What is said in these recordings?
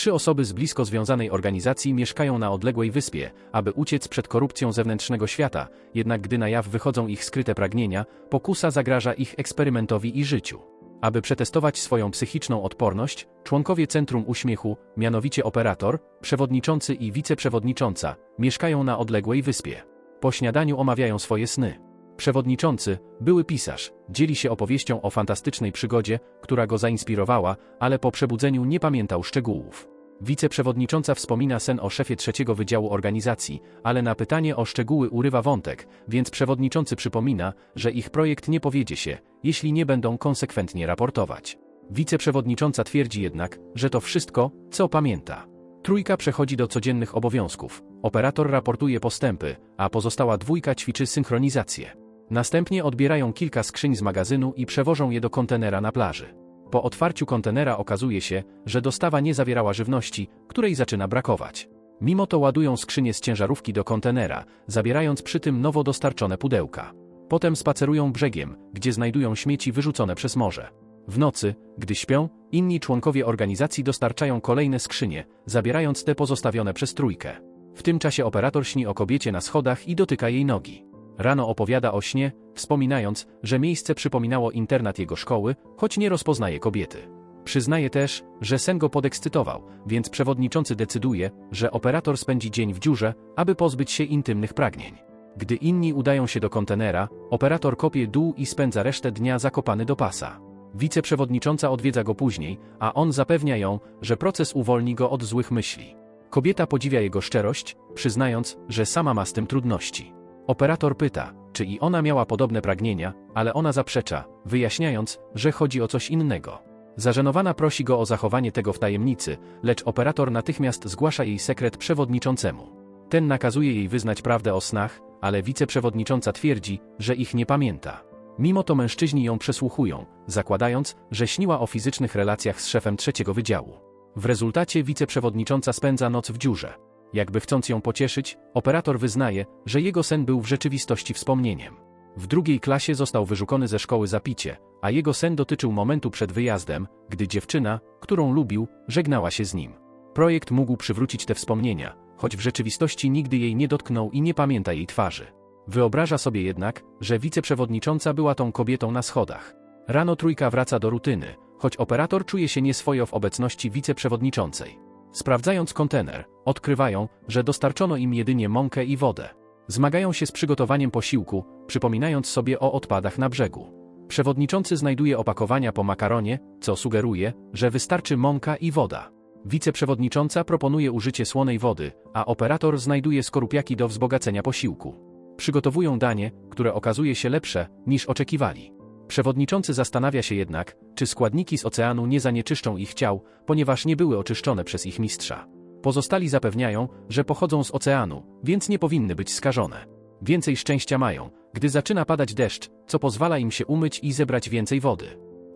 Trzy osoby z blisko związanej organizacji mieszkają na odległej wyspie, aby uciec przed korupcją zewnętrznego świata, jednak gdy na jaw wychodzą ich skryte pragnienia, pokusa zagraża ich eksperymentowi i życiu. Aby przetestować swoją psychiczną odporność, członkowie Centrum Uśmiechu, mianowicie operator, przewodniczący i wiceprzewodnicząca, mieszkają na odległej wyspie. Po śniadaniu omawiają swoje sny. Przewodniczący, były pisarz, dzieli się opowieścią o fantastycznej przygodzie, która go zainspirowała, ale po przebudzeniu nie pamiętał szczegółów. Wiceprzewodnicząca wspomina sen o szefie trzeciego wydziału organizacji, ale na pytanie o szczegóły urywa wątek, więc przewodniczący przypomina, że ich projekt nie powiedzie się, jeśli nie będą konsekwentnie raportować. Wiceprzewodnicząca twierdzi jednak, że to wszystko, co pamięta. Trójka przechodzi do codziennych obowiązków. Operator raportuje postępy, a pozostała dwójka ćwiczy synchronizację. Następnie odbierają kilka skrzyń z magazynu i przewożą je do kontenera na plaży. Po otwarciu kontenera okazuje się, że dostawa nie zawierała żywności, której zaczyna brakować. Mimo to ładują skrzynie z ciężarówki do kontenera, zabierając przy tym nowo dostarczone pudełka. Potem spacerują brzegiem, gdzie znajdują śmieci wyrzucone przez morze. W nocy, gdy śpią, inni członkowie organizacji dostarczają kolejne skrzynie, zabierając te pozostawione przez trójkę. W tym czasie operator śni o kobiecie na schodach i dotyka jej nogi. Rano opowiada o śnie, wspominając, że miejsce przypominało internat jego szkoły, choć nie rozpoznaje kobiety. Przyznaje też, że sen go podekscytował, więc przewodniczący decyduje, że operator spędzi dzień w dziurze, aby pozbyć się intymnych pragnień. Gdy inni udają się do kontenera, operator kopie dół i spędza resztę dnia zakopany do pasa. Wiceprzewodnicząca odwiedza go później, a on zapewnia ją, że proces uwolni go od złych myśli. Kobieta podziwia jego szczerość, przyznając, że sama ma z tym trudności. Operator pyta, czy i ona miała podobne pragnienia, ale ona zaprzecza, wyjaśniając, że chodzi o coś innego. Zażenowana prosi go o zachowanie tego w tajemnicy, lecz operator natychmiast zgłasza jej sekret przewodniczącemu. Ten nakazuje jej wyznać prawdę o snach, ale wiceprzewodnicząca twierdzi, że ich nie pamięta. Mimo to mężczyźni ją przesłuchują, zakładając, że śniła o fizycznych relacjach z szefem trzeciego wydziału. W rezultacie wiceprzewodnicząca spędza noc w dziurze. Jakby chcąc ją pocieszyć, operator wyznaje, że jego sen był w rzeczywistości wspomnieniem. W drugiej klasie został wyrzucony ze szkoły za picie, a jego sen dotyczył momentu przed wyjazdem, gdy dziewczyna, którą lubił, żegnała się z nim. Projekt mógł przywrócić te wspomnienia, choć w rzeczywistości nigdy jej nie dotknął i nie pamięta jej twarzy. Wyobraża sobie jednak, że wiceprzewodnicząca była tą kobietą na schodach. Rano trójka wraca do rutyny, choć operator czuje się nieswojo w obecności wiceprzewodniczącej. Sprawdzając kontener, odkrywają, że dostarczono im jedynie mąkę i wodę. Zmagają się z przygotowaniem posiłku, przypominając sobie o odpadach na brzegu. Przewodniczący znajduje opakowania po makaronie, co sugeruje, że wystarczy mąka i woda. Wiceprzewodnicząca proponuje użycie słonej wody, a operator znajduje skorupiaki do wzbogacenia posiłku. Przygotowują danie, które okazuje się lepsze, niż oczekiwali. Przewodniczący zastanawia się jednak, czy składniki z oceanu nie zanieczyszczą ich ciał, ponieważ nie były oczyszczone przez ich mistrza. Pozostali zapewniają, że pochodzą z oceanu, więc nie powinny być skażone. Więcej szczęścia mają, gdy zaczyna padać deszcz, co pozwala im się umyć i zebrać więcej wody.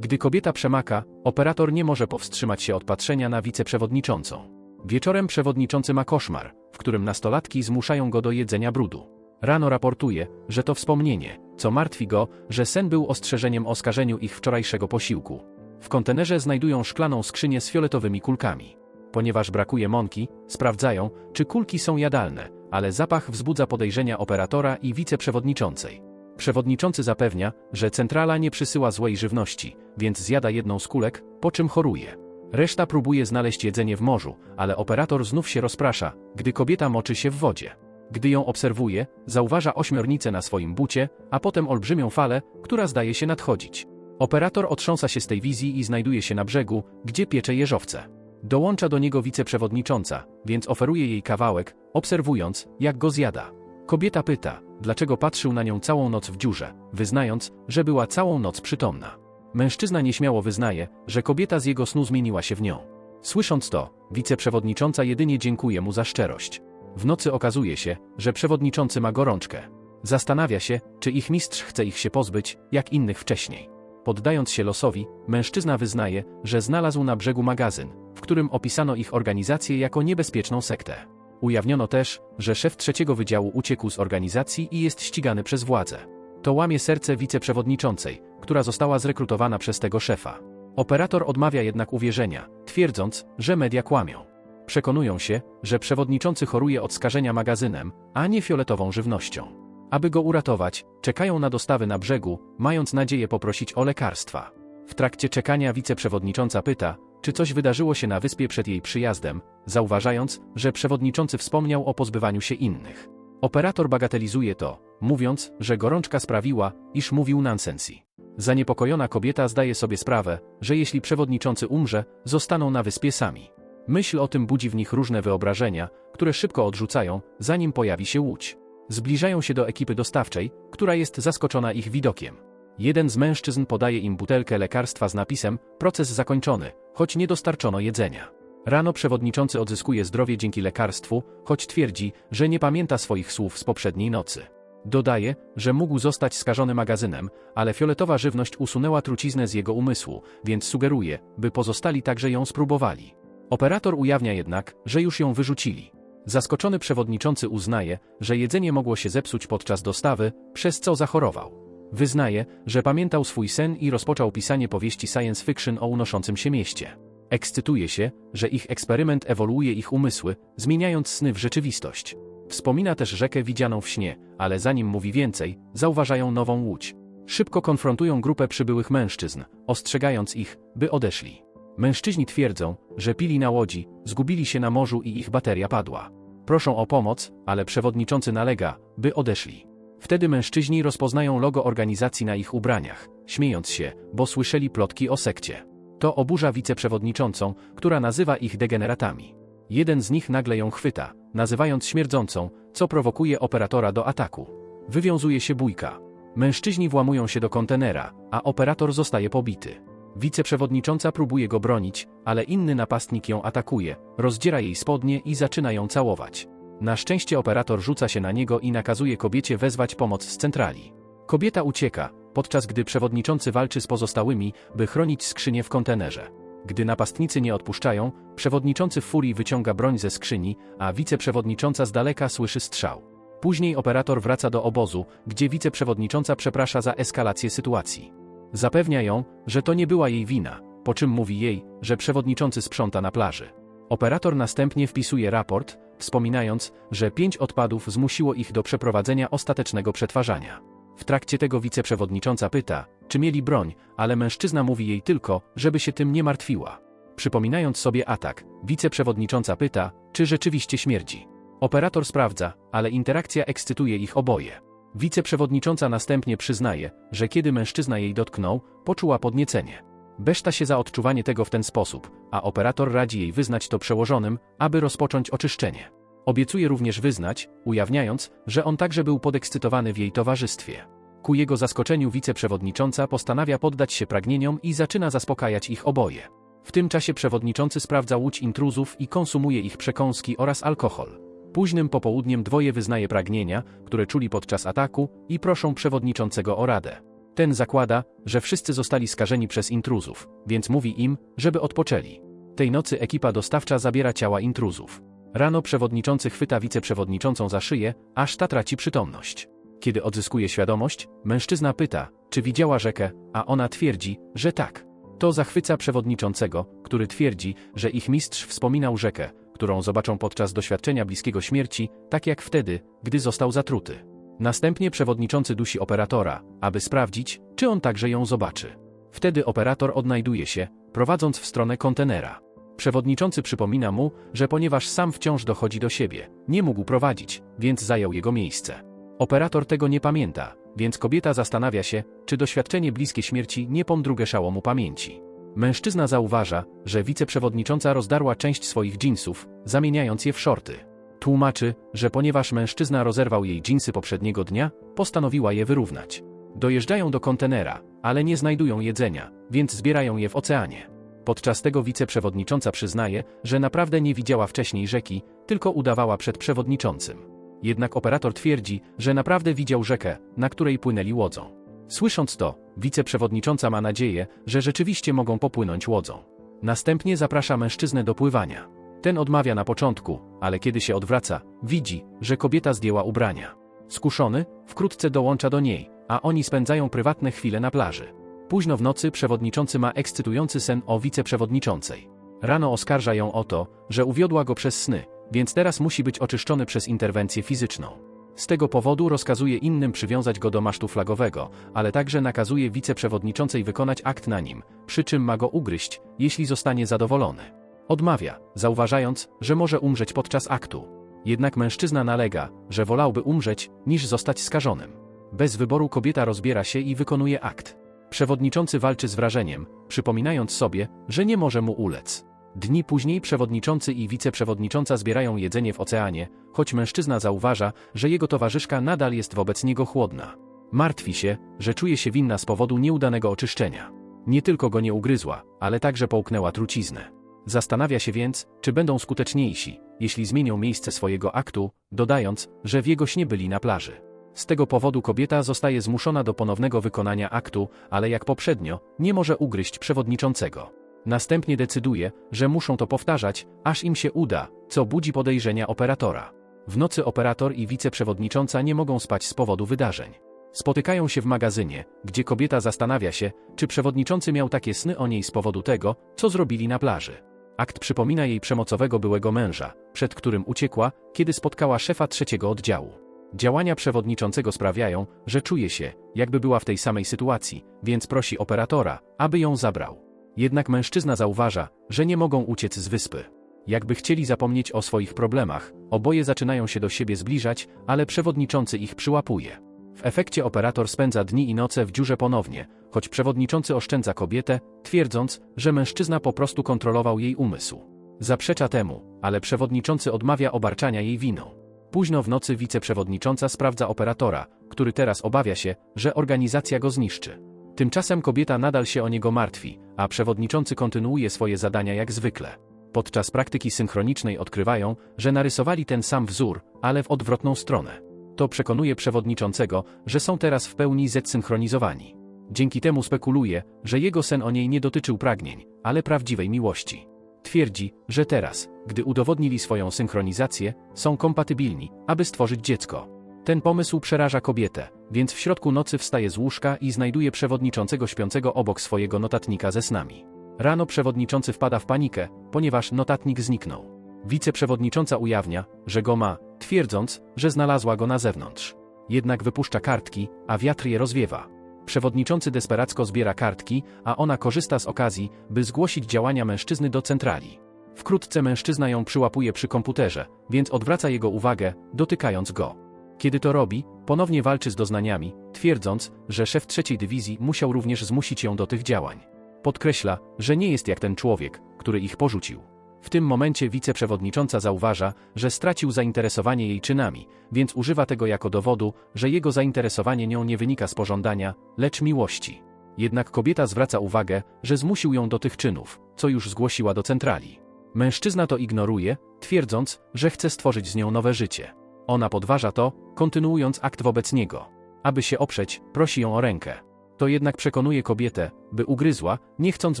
Gdy kobieta przemaka, operator nie może powstrzymać się od patrzenia na wiceprzewodniczącą. Wieczorem przewodniczący ma koszmar, w którym nastolatki zmuszają go do jedzenia brudu. Rano raportuje, że to wspomnienie, co martwi go, że sen był ostrzeżeniem o skażeniu ich wczorajszego posiłku. W kontenerze znajdują szklaną skrzynię z fioletowymi kulkami. Ponieważ brakuje mąki, sprawdzają, czy kulki są jadalne, ale zapach wzbudza podejrzenia operatora i wiceprzewodniczącej. Przewodniczący zapewnia, że centrala nie przysyła złej żywności, więc zjada jedną z kulek, po czym choruje. Reszta próbuje znaleźć jedzenie w morzu, ale operator znów się rozprasza, gdy kobieta moczy się w wodzie. Gdy ją obserwuje, zauważa ośmiornicę na swoim bucie, a potem olbrzymią falę, która zdaje się nadchodzić. Operator otrząsa się z tej wizji i znajduje się na brzegu, gdzie piecze jeżowce. Dołącza do niego wiceprzewodnicząca, więc oferuje jej kawałek, obserwując, jak go zjada. Kobieta pyta, dlaczego patrzył na nią całą noc w dziurze, wyznając, że była całą noc przytomna. Mężczyzna nieśmiało wyznaje, że kobieta z jego snu zmieniła się w nią. Słysząc to, wiceprzewodnicząca jedynie dziękuje mu za szczerość. W nocy okazuje się, że przewodniczący ma gorączkę. Zastanawia się, czy ich mistrz chce ich się pozbyć, jak innych wcześniej. Poddając się losowi, mężczyzna wyznaje, że znalazł na brzegu magazyn, w którym opisano ich organizację jako niebezpieczną sektę. Ujawniono też, że szef trzeciego wydziału uciekł z organizacji i jest ścigany przez władze. To łamie serce wiceprzewodniczącej, która została zrekrutowana przez tego szefa. Operator odmawia jednak uwierzenia, twierdząc, że media kłamią. Przekonują się, że przewodniczący choruje od skażenia magazynem, a nie fioletową żywnością. Aby go uratować, czekają na dostawy na brzegu, mając nadzieję poprosić o lekarstwa. W trakcie czekania wiceprzewodnicząca pyta, czy coś wydarzyło się na wyspie przed jej przyjazdem, zauważając, że przewodniczący wspomniał o pozbywaniu się innych. Operator bagatelizuje to, mówiąc, że gorączka sprawiła, iż mówił nansensji. Zaniepokojona kobieta zdaje sobie sprawę, że jeśli przewodniczący umrze, zostaną na wyspie sami. Myśl o tym budzi w nich różne wyobrażenia, które szybko odrzucają, zanim pojawi się łódź. Zbliżają się do ekipy dostawczej, która jest zaskoczona ich widokiem. Jeden z mężczyzn podaje im butelkę lekarstwa z napisem proces zakończony, choć nie dostarczono jedzenia. Rano przewodniczący odzyskuje zdrowie dzięki lekarstwu, choć twierdzi, że nie pamięta swoich słów z poprzedniej nocy. Dodaje, że mógł zostać skażony magazynem, ale fioletowa żywność usunęła truciznę z jego umysłu, więc sugeruje, by pozostali także ją spróbowali. Operator ujawnia jednak, że już ją wyrzucili. Zaskoczony przewodniczący uznaje, że jedzenie mogło się zepsuć podczas dostawy, przez co zachorował. Wyznaje, że pamiętał swój sen i rozpoczął pisanie powieści science fiction o unoszącym się mieście. Ekscytuje się, że ich eksperyment ewoluuje ich umysły, zmieniając sny w rzeczywistość. Wspomina też rzekę widzianą w śnie, ale zanim mówi więcej, zauważają nową łódź. Szybko konfrontują grupę przybyłych mężczyzn, ostrzegając ich, by odeszli. Mężczyźni twierdzą, że pili na łodzi, zgubili się na morzu i ich bateria padła. Proszą o pomoc, ale przewodniczący nalega, by odeszli. Wtedy mężczyźni rozpoznają logo organizacji na ich ubraniach, śmiejąc się, bo słyszeli plotki o sekcie. To oburza wiceprzewodniczącą, która nazywa ich degeneratami. Jeden z nich nagle ją chwyta, nazywając śmierdzącą, co prowokuje operatora do ataku. Wywiązuje się bójka. Mężczyźni włamują się do kontenera, a operator zostaje pobity. Wiceprzewodnicząca próbuje go bronić, ale inny napastnik ją atakuje, rozdziera jej spodnie i zaczyna ją całować. Na szczęście operator rzuca się na niego i nakazuje kobiecie wezwać pomoc z centrali. Kobieta ucieka, podczas gdy przewodniczący walczy z pozostałymi, by chronić skrzynię w kontenerze. Gdy napastnicy nie odpuszczają, przewodniczący w furii wyciąga broń ze skrzyni, a wiceprzewodnicząca z daleka słyszy strzał. Później operator wraca do obozu, gdzie wiceprzewodnicząca przeprasza za eskalację sytuacji. Zapewnia ją, że to nie była jej wina, po czym mówi jej, że przewodniczący sprząta na plaży. Operator następnie wpisuje raport, wspominając, że pięć odpadów zmusiło ich do przeprowadzenia ostatecznego przetwarzania. W trakcie tego wiceprzewodnicząca pyta, czy mieli broń, ale mężczyzna mówi jej tylko, żeby się tym nie martwiła. Przypominając sobie atak, wiceprzewodnicząca pyta, czy rzeczywiście śmierdzi. Operator sprawdza, ale interakcja ekscytuje ich oboje. Wiceprzewodnicząca następnie przyznaje, że kiedy mężczyzna jej dotknął, poczuła podniecenie. Beszta się za odczuwanie tego w ten sposób, a operator radzi jej wyznać to przełożonym, aby rozpocząć oczyszczenie. Obiecuje również wyznać, ujawniając, że on także był podekscytowany w jej towarzystwie. Ku jego zaskoczeniu wiceprzewodnicząca postanawia poddać się pragnieniom i zaczyna zaspokajać ich oboje. W tym czasie przewodniczący sprawdza łódź intruzów i konsumuje ich przekąski oraz alkohol. Późnym popołudniem dwoje wyznaje pragnienia, które czuli podczas ataku i proszą przewodniczącego o radę. Ten zakłada, że wszyscy zostali skażeni przez intruzów, więc mówi im, żeby odpoczęli. Tej nocy ekipa dostawcza zabiera ciała intruzów. Rano przewodniczący chwyta wiceprzewodniczącą za szyję, aż ta traci przytomność. Kiedy odzyskuje świadomość, mężczyzna pyta, czy widziała rzekę, a ona twierdzi, że tak. To zachwyca przewodniczącego, który twierdzi, że ich mistrz wspominał rzekę, którą zobaczą podczas doświadczenia bliskiego śmierci, tak jak wtedy, gdy został zatruty. Następnie przewodniczący dusi operatora, aby sprawdzić, czy on także ją zobaczy. Wtedy operator odnajduje się, prowadząc w stronę kontenera. Przewodniczący przypomina mu, że ponieważ sam wciąż dochodzi do siebie, nie mógł prowadzić, więc zajął jego miejsce. Operator tego nie pamięta, więc kobieta zastanawia się, czy doświadczenie bliskie śmierci nie pomdrugeszało mu pamięci. Mężczyzna zauważa, że wiceprzewodnicząca rozdarła część swoich dżinsów, zamieniając je w shorty. Tłumaczy, że ponieważ mężczyzna rozerwał jej dżinsy poprzedniego dnia, postanowiła je wyrównać. Dojeżdżają do kontenera, ale nie znajdują jedzenia, więc zbierają je w oceanie. Podczas tego wiceprzewodnicząca przyznaje, że naprawdę nie widziała wcześniej rzeki, tylko udawała przed przewodniczącym. Jednak operator twierdzi, że naprawdę widział rzekę, na której płynęli łodzą. Słysząc to, wiceprzewodnicząca ma nadzieję, że rzeczywiście mogą popłynąć łodzą. Następnie zaprasza mężczyznę do pływania. Ten odmawia na początku, ale kiedy się odwraca, widzi, że kobieta zdjęła ubrania. Skuszony, wkrótce dołącza do niej, a oni spędzają prywatne chwile na plaży. Późno w nocy przewodniczący ma ekscytujący sen o wiceprzewodniczącej. Rano oskarża ją o to, że uwiodła go przez sny, więc teraz musi być oczyszczony przez interwencję fizyczną. Z tego powodu rozkazuje innym przywiązać go do masztu flagowego, ale także nakazuje wiceprzewodniczącej wykonać akt na nim, przy czym ma go ugryźć, jeśli zostanie zadowolony. Odmawia, zauważając, że może umrzeć podczas aktu. Jednak mężczyzna nalega, że wolałby umrzeć, niż zostać skażonym. Bez wyboru kobieta rozbiera się i wykonuje akt. Przewodniczący walczy z wrażeniem, przypominając sobie, że nie może mu ulec. Dni później przewodniczący i wiceprzewodnicząca zbierają jedzenie w oceanie, choć mężczyzna zauważa, że jego towarzyszka nadal jest wobec niego chłodna. Martwi się, że czuje się winna z powodu nieudanego oczyszczenia. Nie tylko go nie ugryzła, ale także połknęła truciznę. Zastanawia się więc, czy będą skuteczniejsi, jeśli zmienią miejsce swojego aktu, dodając, że w jego śnie byli na plaży. Z tego powodu kobieta zostaje zmuszona do ponownego wykonania aktu, ale jak poprzednio, nie może ugryźć przewodniczącego. Następnie decyduje, że muszą to powtarzać, aż im się uda, co budzi podejrzenia operatora. W nocy operator i wiceprzewodnicząca nie mogą spać z powodu wydarzeń. Spotykają się w magazynie, gdzie kobieta zastanawia się, czy przewodniczący miał takie sny o niej z powodu tego, co zrobili na plaży. Akt przypomina jej przemocowego byłego męża, przed którym uciekła, kiedy spotkała szefa trzeciego oddziału. Działania przewodniczącego sprawiają, że czuje się, jakby była w tej samej sytuacji, więc prosi operatora, aby ją zabrał. Jednak mężczyzna zauważa, że nie mogą uciec z wyspy. Jakby chcieli zapomnieć o swoich problemach, oboje zaczynają się do siebie zbliżać, ale przewodniczący ich przyłapuje. W efekcie operator spędza dni i noce w dziurze ponownie, choć przewodniczący oszczędza kobietę, twierdząc, że mężczyzna po prostu kontrolował jej umysł. Zaprzecza temu, ale przewodniczący odmawia obarczania jej winą. Późno w nocy wiceprzewodnicząca sprawdza operatora, który teraz obawia się, że organizacja go zniszczy. Tymczasem kobieta nadal się o niego martwi, a przewodniczący kontynuuje swoje zadania jak zwykle. Podczas praktyki synchronicznej odkrywają, że narysowali ten sam wzór, ale w odwrotną stronę. To przekonuje przewodniczącego, że są teraz w pełni zsynchronizowani. Dzięki temu spekuluje, że jego sen o niej nie dotyczył pragnień, ale prawdziwej miłości. Twierdzi, że teraz, gdy udowodnili swoją synchronizację, są kompatybilni, aby stworzyć dziecko. Ten pomysł przeraża kobietę, więc w środku nocy wstaje z łóżka i znajduje przewodniczącego śpiącego obok swojego notatnika ze snami. Rano przewodniczący wpada w panikę, ponieważ notatnik zniknął. Wiceprzewodnicząca ujawnia, że go ma, twierdząc, że znalazła go na zewnątrz. Jednak wypuszcza kartki, a wiatr je rozwiewa. Przewodniczący desperacko zbiera kartki, a ona korzysta z okazji, by zgłosić działania mężczyzny do centrali. Wkrótce mężczyzna ją przyłapuje przy komputerze, więc odwraca jego uwagę, dotykając go. Kiedy to robi, ponownie walczy z doznaniami, twierdząc, że szef trzeciej dywizji musiał również zmusić ją do tych działań. Podkreśla, że nie jest jak ten człowiek, który ich porzucił. W tym momencie wiceprzewodnicząca zauważa, że stracił zainteresowanie jej czynami, więc używa tego jako dowodu, że jego zainteresowanie nią nie wynika z pożądania, lecz miłości. Jednak kobieta zwraca uwagę, że zmusił ją do tych czynów, co już zgłosiła do centrali. Mężczyzna to ignoruje, twierdząc, że chce stworzyć z nią nowe życie. Ona podważa to, kontynuując akt wobec niego. Aby się oprzeć, prosi ją o rękę. To jednak przekonuje kobietę, by ugryzła, nie chcąc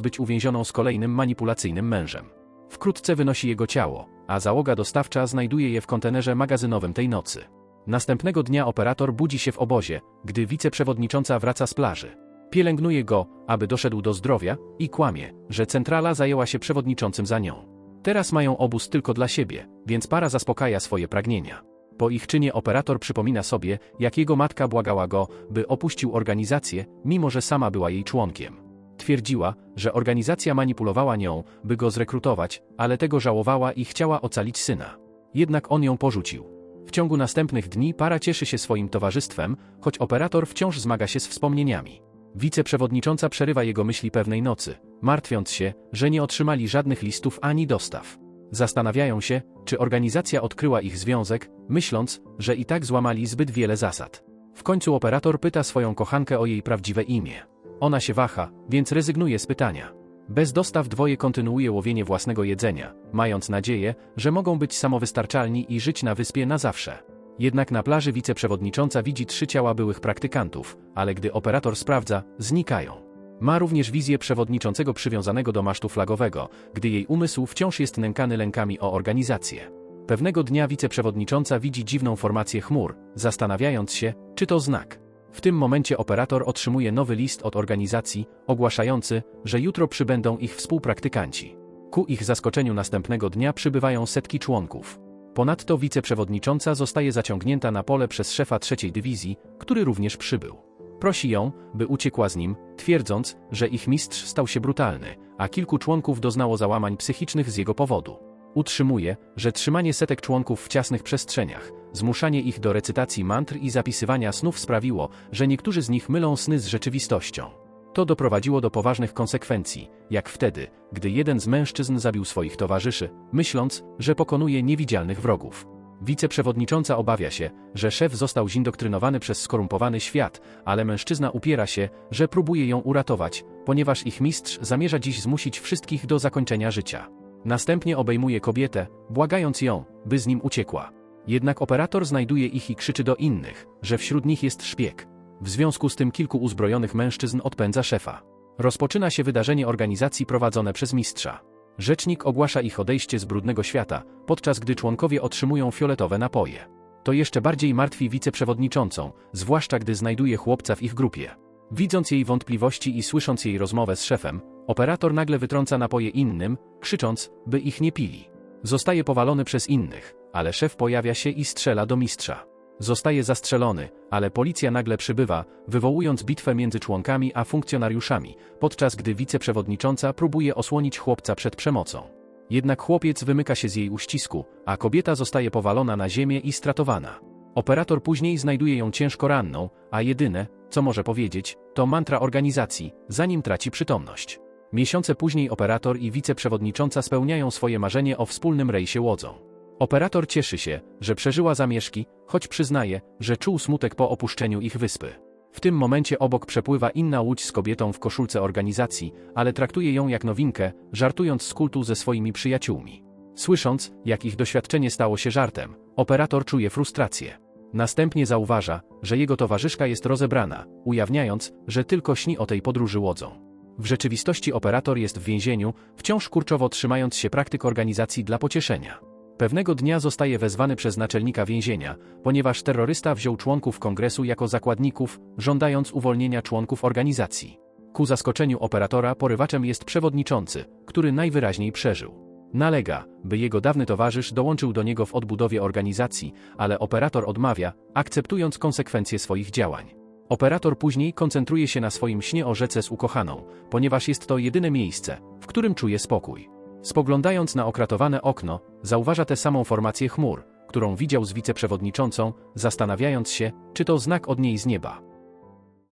być uwięzioną z kolejnym manipulacyjnym mężem. Wkrótce wynosi jego ciało, a załoga dostawcza znajduje je w kontenerze magazynowym tej nocy. Następnego dnia operator budzi się w obozie, gdy wiceprzewodnicząca wraca z plaży. Pielęgnuje go, aby doszedł do zdrowia, i kłamie, że centrala zajęła się przewodniczącym za nią. Teraz mają obóz tylko dla siebie, więc para zaspokaja swoje pragnienia. Po ich czynie operator przypomina sobie, jak jego matka błagała go, by opuścił organizację, mimo że sama była jej członkiem. Twierdziła, że organizacja manipulowała nią, by go zrekrutować, ale tego żałowała i chciała ocalić syna. Jednak on ją porzucił. W ciągu następnych dni para cieszy się swoim towarzystwem, choć operator wciąż zmaga się z wspomnieniami. Wiceprzewodnicząca przerywa jego myśli pewnej nocy, martwiąc się, że nie otrzymali żadnych listów ani dostaw. Zastanawiają się, czy organizacja odkryła ich związek, myśląc, że i tak złamali zbyt wiele zasad. W końcu operator pyta swoją kochankę o jej prawdziwe imię. Ona się waha, więc rezygnuje z pytania. Bez dostaw dwoje kontynuuje łowienie własnego jedzenia, mając nadzieję, że mogą być samowystarczalni i żyć na wyspie na zawsze. Jednak na plaży wiceprzewodnicząca widzi trzy ciała byłych praktykantów, ale gdy operator sprawdza, znikają. Ma również wizję przewodniczącego przywiązanego do masztu flagowego, gdy jej umysł wciąż jest nękany lękami o organizację. Pewnego dnia wiceprzewodnicząca widzi dziwną formację chmur, zastanawiając się, czy to znak. W tym momencie operator otrzymuje nowy list od organizacji, ogłaszający, że jutro przybędą ich współpraktykanci. Ku ich zaskoczeniu następnego dnia przybywają setki członków. Ponadto wiceprzewodnicząca zostaje zaciągnięta na pole przez szefa trzeciej dywizji, który również przybył. Prosi ją, by uciekła z nim, twierdząc, że ich mistrz stał się brutalny, a kilku członków doznało załamań psychicznych z jego powodu. Utrzymuje, że trzymanie setek członków w ciasnych przestrzeniach, zmuszanie ich do recytacji mantr i zapisywania snów sprawiło, że niektórzy z nich mylą sny z rzeczywistością. To doprowadziło do poważnych konsekwencji, jak wtedy, gdy jeden z mężczyzn zabił swoich towarzyszy, myśląc, że pokonuje niewidzialnych wrogów. Wiceprzewodnicząca obawia się, że szef został zindoktrynowany przez skorumpowany świat, ale mężczyzna upiera się, że próbuje ją uratować, ponieważ ich mistrz zamierza dziś zmusić wszystkich do zakończenia życia. Następnie obejmuje kobietę, błagając ją, by z nim uciekła. Jednak operator znajduje ich i krzyczy do innych, że wśród nich jest szpieg. W związku z tym kilku uzbrojonych mężczyzn odpędza szefa. Rozpoczyna się wydarzenie organizacji prowadzone przez mistrza. Rzecznik ogłasza ich odejście z brudnego świata, podczas gdy członkowie otrzymują fioletowe napoje. To jeszcze bardziej martwi wiceprzewodniczącą, zwłaszcza gdy znajduje chłopca w ich grupie. Widząc jej wątpliwości i słysząc jej rozmowę z szefem, operator nagle wytrąca napoje innym, krzycząc, by ich nie pili. Zostaje powalony przez innych, ale szef pojawia się i strzela do mistrza. Zostaje zastrzelony, ale policja nagle przybywa, wywołując bitwę między członkami a funkcjonariuszami, podczas gdy wiceprzewodnicząca próbuje osłonić chłopca przed przemocą. Jednak chłopiec wymyka się z jej uścisku, a kobieta zostaje powalona na ziemię i stratowana. Operator później znajduje ją ciężko ranną, a jedyne, co może powiedzieć, to mantra organizacji, zanim traci przytomność. Miesiące później operator i wiceprzewodnicząca spełniają swoje marzenie o wspólnym rejsie łodzą. Operator cieszy się, że przeżyła zamieszki, choć przyznaje, że czuł smutek po opuszczeniu ich wyspy. W tym momencie obok przepływa inna łódź z kobietą w koszulce organizacji, ale traktuje ją jak nowinkę, żartując z kultu ze swoimi przyjaciółmi. Słysząc, jak ich doświadczenie stało się żartem, operator czuje frustrację. Następnie zauważa, że jego towarzyszka jest rozebrana, ujawniając, że tylko śni o tej podróży łodzą. W rzeczywistości operator jest w więzieniu, wciąż kurczowo trzymając się praktyk organizacji dla pocieszenia. Pewnego dnia zostaje wezwany przez naczelnika więzienia, ponieważ terrorysta wziął członków kongresu jako zakładników, żądając uwolnienia członków organizacji. Ku zaskoczeniu operatora porywaczem jest przewodniczący, który najwyraźniej przeżył. Nalega, by jego dawny towarzysz dołączył do niego w odbudowie organizacji, ale operator odmawia, akceptując konsekwencje swoich działań. Operator później koncentruje się na swoim śnie o rzece z ukochaną, ponieważ jest to jedyne miejsce, w którym czuje spokój. Spoglądając na okratowane okno, zauważa tę samą formację chmur, którą widział z wiceprzewodniczącą, zastanawiając się, czy to znak od niej z nieba.